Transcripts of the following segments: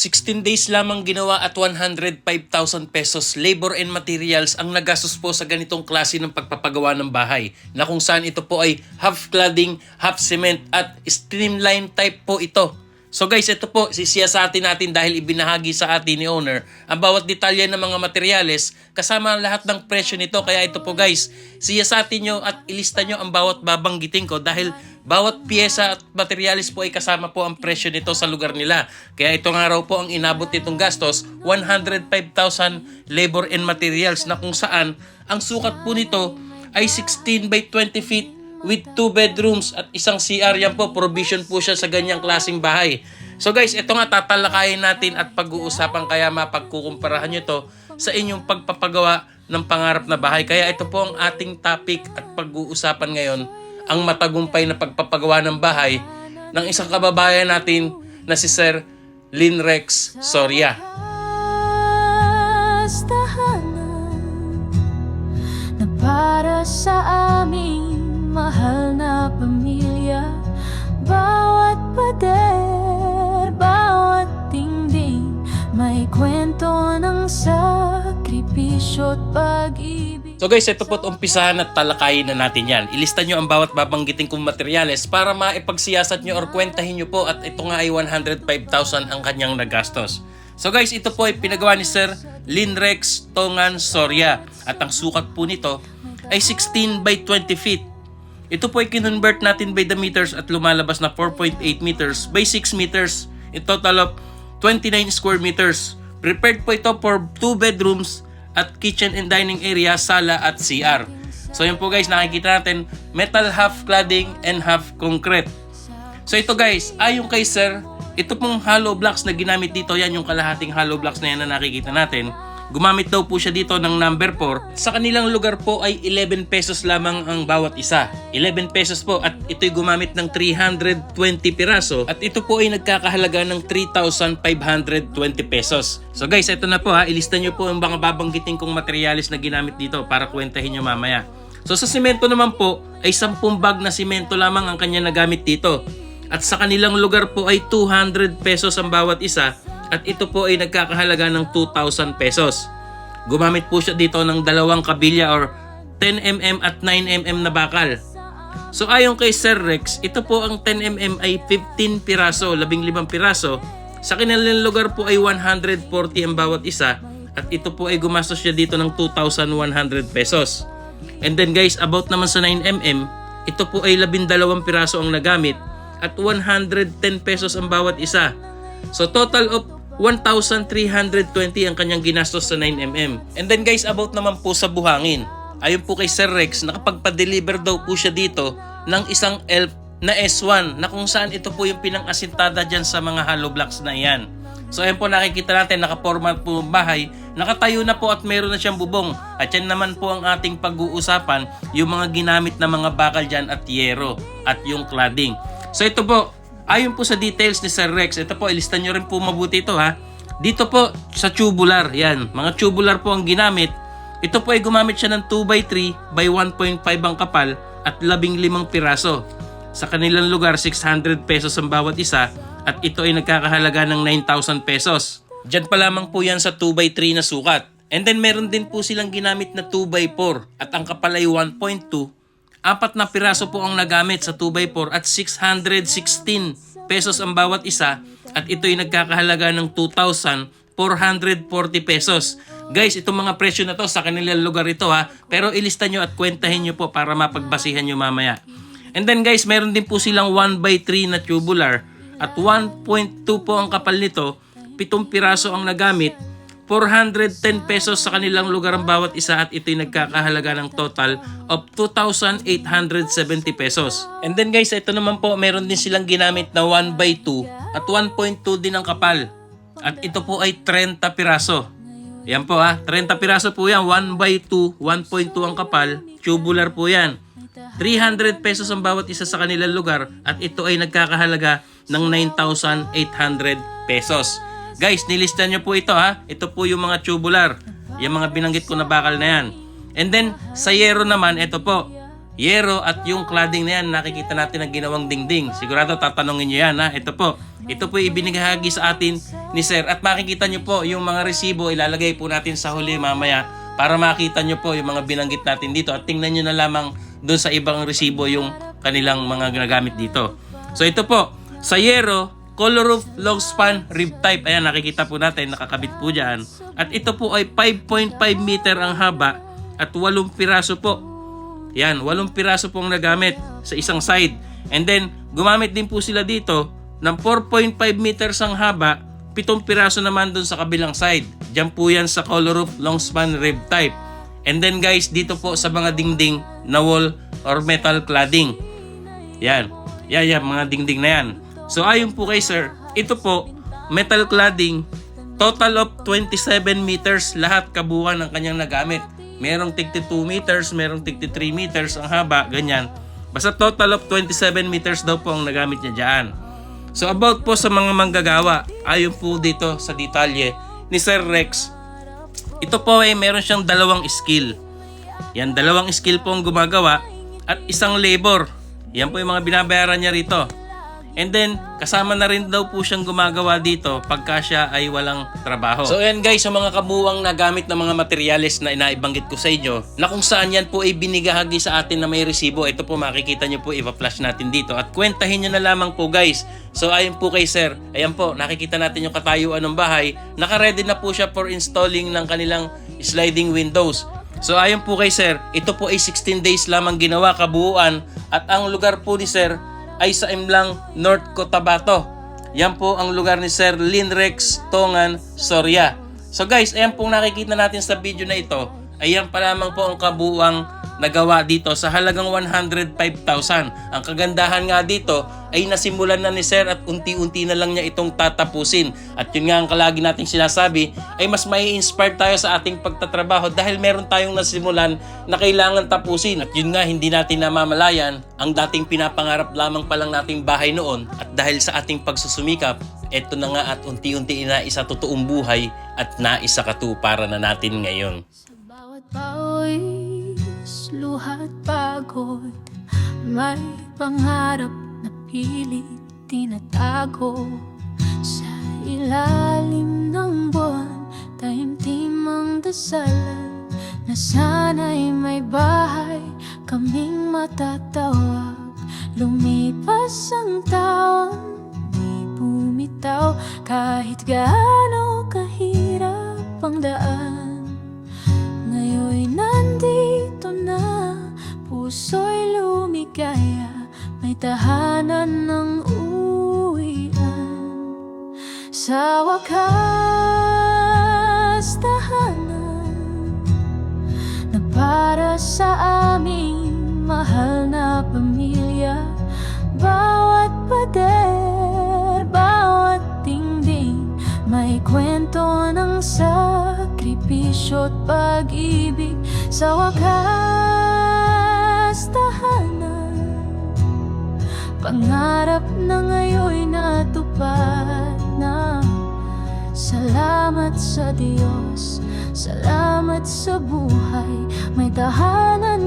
16 days lamang ginawa at 105,000 pesos labor and materials ang nagastos po sa ganitong klase ng pagpapagawa ng bahay na kung saan ito po ay half cladding, half cement at streamline type po ito. So guys, ito po, sisiyasatin natin dahil ibinahagi sa atin ni owner ang bawat detalye ng mga materyales kasama ang lahat ng presyo nito. Kaya ito po guys, siyasatin nyo at ilista nyo ang bawat babanggitin ko dahil bawat pyesa at materyales po ay kasama po ang presyo nito sa lugar nila. Kaya ito nga raw po ang inabot nitong gastos, 105,000 labor and materials na kung saan ang sukat po nito ay 16 by 20 feet with two bedrooms at isang CR yan po. Provision po siya sa ganyang klaseng bahay. So guys, ito nga tatalakayin natin at pag-uusapan kaya mapagkukumparahan nyo to sa inyong pagpapagawa ng pangarap na bahay. Kaya ito po ang ating topic at pag-uusapan ngayon, ang matagumpay na pagpapagawa ng bahay ng isang kababayan natin na si Sir Linrex Soria. Na para sa aming mahal na pamilya Bawat pader, bawat dingding May kwento ng sakripisyo at pag-ibig So guys, ito po't umpisahan at talakayin na natin yan. Ilista nyo ang bawat babanggitin kong materyales para maipagsiyasat nyo or kwentahin nyo po at ito nga ay 105,000 ang kanyang nagastos. So guys, ito po ay pinagawa ni Sir Linrex Tongan Soria at ang sukat po nito ay 16 by 20 feet. Ito po ay kinonvert natin by the meters at lumalabas na 4.8 meters by 6 meters. In total of 29 square meters. Prepared po ito for 2 bedrooms at kitchen and dining area, sala at CR. So yun po guys, nakikita natin metal half cladding and half concrete. So ito guys, ayon kay sir, ito pong hollow blocks na ginamit dito, yan yung kalahating hollow blocks na yan na nakikita natin. Gumamit daw po siya dito ng number 4. Sa kanilang lugar po ay 11 pesos lamang ang bawat isa. 11 pesos po at ito'y gumamit ng 320 piraso at ito po ay nagkakahalaga ng 3,520 pesos. So guys, ito na po ha, ilista nyo po ang mga babanggitin kong materialis na ginamit dito para kwentahin nyo mamaya. So sa simento naman po ay 10 bag na simento lamang ang kanya nagamit dito. At sa kanilang lugar po ay 200 pesos ang bawat isa at ito po ay nagkakahalaga ng 2,000 pesos. Gumamit po siya dito ng dalawang kabilya or 10mm at 9mm na bakal. So ayon kay Sir Rex, ito po ang 10mm ay 15 piraso, 15 piraso. Sa kanilang lugar po ay 140 ang bawat isa at ito po ay gumastos siya dito ng 2,100 pesos. And then guys, about naman sa 9mm, ito po ay 12 piraso ang nagamit at 110 pesos ang bawat isa. So total of 1,320 ang kanyang ginastos sa 9mm. And then guys, about naman po sa buhangin. Ayon po kay Sir Rex, nakapagpa-deliver daw po siya dito ng isang ELF na S1 na kung saan ito po yung pinang-asintada dyan sa mga hollow blocks na yan. So ayan po nakikita natin, nakaporma po ang bahay, nakatayo na po at meron na siyang bubong. At yan naman po ang ating pag-uusapan, yung mga ginamit na mga bakal dyan at yero at yung cladding. So ito po, ayon po sa details ni Sir Rex, ito po, ilista nyo rin po mabuti ito ha. Dito po sa tubular, yan, mga tubular po ang ginamit. Ito po ay gumamit siya ng 2x3 by 1.5 ang kapal at 15 piraso. Sa kanilang lugar, 600 pesos ang bawat isa at ito ay nagkakahalaga ng 9,000 pesos. Diyan pa lamang po yan sa 2x3 na sukat. And then meron din po silang ginamit na 2x4 at ang kapal ay 1.2. Apat na piraso po ang nagamit sa 2x4 at 616 pesos ang bawat isa at ito ay nagkakahalaga ng 2,440 pesos. Guys, itong mga presyo na to sa kanilang lugar ito ha. Pero ilista nyo at kwentahin nyo po para mapagbasihan nyo mamaya. And then guys, meron din po silang 1x3 na tubular at 1.2 po ang kapal nito. Pitong piraso ang nagamit. 410 pesos sa kanilang lugar ang bawat isa at ito'y nagkakahalaga ng total of 2,870 pesos. And then guys, ito naman po, meron din silang ginamit na 1x2 at 1.2 din ang kapal. At ito po ay 30 piraso. Yan po ha, 30 piraso po yan, 1x2, 1.2 ang kapal, tubular po yan. 300 pesos ang bawat isa sa kanilang lugar at ito ay nagkakahalaga ng 9,800 pesos. Guys, nilista nyo po ito ha. Ito po yung mga tubular. Yung mga binanggit ko na bakal na yan. And then, sa yero naman, ito po. Yero at yung cladding na yan, nakikita natin ang ginawang dingding. Sigurado tatanungin nyo yan ha. Ito po. Ito po ibinigahagi sa atin ni Sir at makikita nyo po yung mga resibo ilalagay po natin sa huli mamaya para makita nyo po yung mga binanggit natin dito at tingnan nyo na lamang doon sa ibang resibo yung kanilang mga ginagamit dito. So ito po, Sayero, color roof, long span, rib type. Ayan, nakikita po natin, nakakabit po dyan. At ito po ay 5.5 meter ang haba at 8 piraso po. Yan, 8 piraso pong nagamit sa isang side. And then, gumamit din po sila dito ng 4.5 meters ang haba, 7 piraso naman dun sa kabilang side. Diyan po yan sa color roof, long span, rib type. And then guys, dito po sa mga dingding na wall or metal cladding. Yan. Yan, yan, mga dingding na yan. So ayon po kay sir, ito po, metal cladding, total of 27 meters lahat kabuuan ng kanyang nagamit. Merong 32 meters, merong 63 meters ang haba, ganyan. Basta total of 27 meters daw po ang nagamit niya dyan. So about po sa mga manggagawa, ayon po dito sa detalye ni Sir Rex, ito po ay meron siyang dalawang skill. Yan, dalawang skill po ang gumagawa at isang labor. Yan po yung mga binabayaran niya rito. And then, kasama na rin daw po siyang gumagawa dito pagka siya ay walang trabaho. So yan guys, yung mga kabuwang na gamit ng mga materyales na inaibanggit ko sa inyo, na kung saan yan po ay binigahagi sa atin na may resibo, ito po makikita nyo po, ipa-flash natin dito. At kwentahin nyo na lamang po guys. So ayon po kay sir, ayan po, nakikita natin yung katayuan ng bahay. Naka-ready na po siya for installing ng kanilang sliding windows. So ayon po kay sir, ito po ay 16 days lamang ginawa kabuuan at ang lugar po ni sir ay sa Imlang, North Cotabato. Yan po ang lugar ni Sir Linrex Tongan Soria. So guys, ayan pong nakikita natin sa video na ito. Ayan pa lamang po ang kabuuang nagawa dito sa halagang 105,000. Ang kagandahan nga dito ay nasimulan na ni Sir at unti-unti na lang niya itong tatapusin. At yun nga ang kalagi nating sinasabi ay mas may inspire tayo sa ating pagtatrabaho dahil meron tayong nasimulan na kailangan tapusin. At yun nga hindi natin namamalayan ang dating pinapangarap lamang pa lang nating bahay noon at dahil sa ating pagsusumikap eto na nga at unti-unti na isa totoong buhay at naisa katuparan na natin ngayon. Sa bawat pawis, luhat pagod. May pangarap na pilit tinatago. Sa ilalim ng buwan, taimtim ang dasalan. Na sana'y may bahay kaming matatawag. Lumipas ang taon, di bumitaw. Kahit gaano kahirap ang daan Puso'y lumigaya May tahanan ng uwian. Sa wakas tahanan Na para sa aming mahal na pamilya. Bawat pader, bawat dingding May kwento ng sakripisyo at pag-ibig. Sa wakas Pangarap na ngayon'y natupad na. Salamat sa Diyos, salamat sa buhay. May tahanan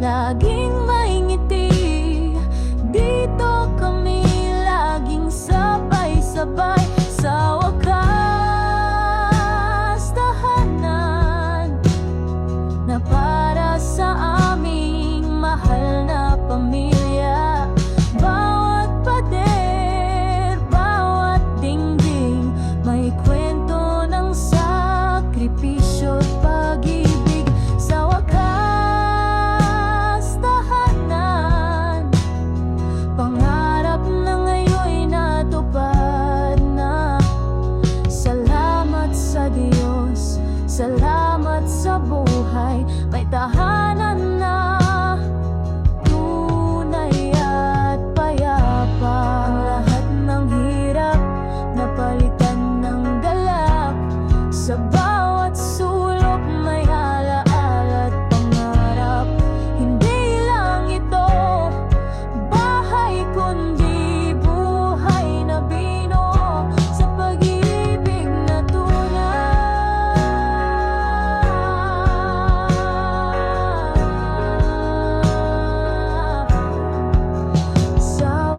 Lagi. Salamat sa buhay. May tahanan